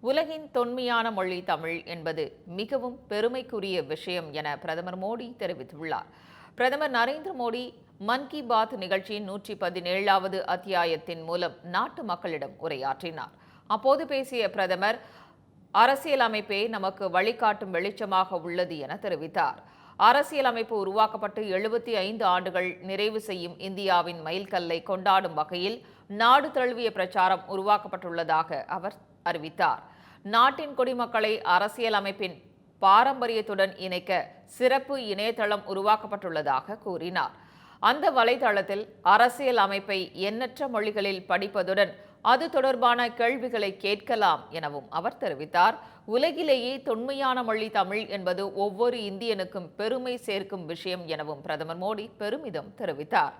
உலகின் தொன்மையான மொழி தமிழ் என்பது மிகவும் பெருமைக்குரிய விஷயம் என பிரதமர் மோடி தெரிவித்துள்ளார். பிரதமர் நரேந்திர மோடி மன் கி பாத் நிகழ்ச்சியின் நூற்றி பதினேழாவது அத்தியாயத்தின் மூலம் நாட்டு மக்களிடம் உரையாற்றினார். அப்போது பேசிய பிரதமர் அரசியலமைப்பே நமக்கு வழிகாட்டும் வெளிச்சமாக உள்ளது என தெரிவித்தார். அரசியலமைப்பு உருவாக்கப்பட்டு எழுபத்தி ஐந்து ஆண்டுகள் நிறைவு செய்யும் இந்தியாவின் மைல்கல்லை கொண்டாடும் வகையில் நாடு தழுவிய பிரச்சாரம் உருவாக்கப்பட்டுள்ளதாக அவர் அறிவித்தார். நாட்டின் குடிமக்களை அரசியலமைப்பின் பாரம்பரியத்துடன் இணைக்க சிறப்பு இணையதளம் உருவாக்கப்பட்டுள்ளதாக கூறினார். அந்த வலைதளத்தில் அரசியல் அமைப்பை எண்ணற்ற மொழிகளில் படிப்பதுடன் அது தொடர்பான கேள்விகளை கேட்கலாம் எனவும் அவர் தெரிவித்தார். உலகிலேயே தொன்மையான மொழி தமிழ் என்பது ஒவ்வொரு இந்தியனுக்கும் பெருமை சேர்க்கும் விஷயம் எனவும் பிரதமர் மோடி பெருமிதம் தெரிவித்தார்.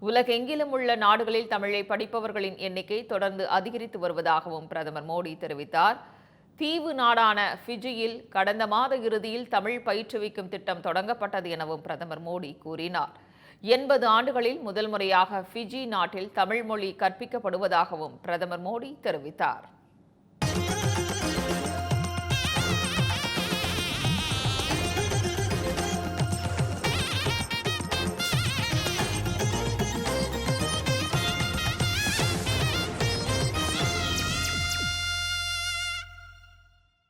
உலகெங்கிலும் உள்ள நாடுகளில் தமிழை படிப்பவர்களின் எண்ணிக்கை தொடர்ந்து அதிகரித்து வருவதாகவும் பிரதமர் மோடி தெரிவித்தார். தீவு நாடான ஃபிஜியில் கடந்த மாத இறுதியில் தமிழ் பயிற்றுவிக்கும் திட்டம் தொடங்கப்பட்டது எனவும் பிரதமர் மோடி கூறினார். எண்பது ஆண்டுகளில் முதல் முறையாக ஃபிஜி நாட்டில் தமிழ் மொழி கற்பிக்கப்படுவதாகவும் பிரதமர் மோடி தெரிவித்தார்.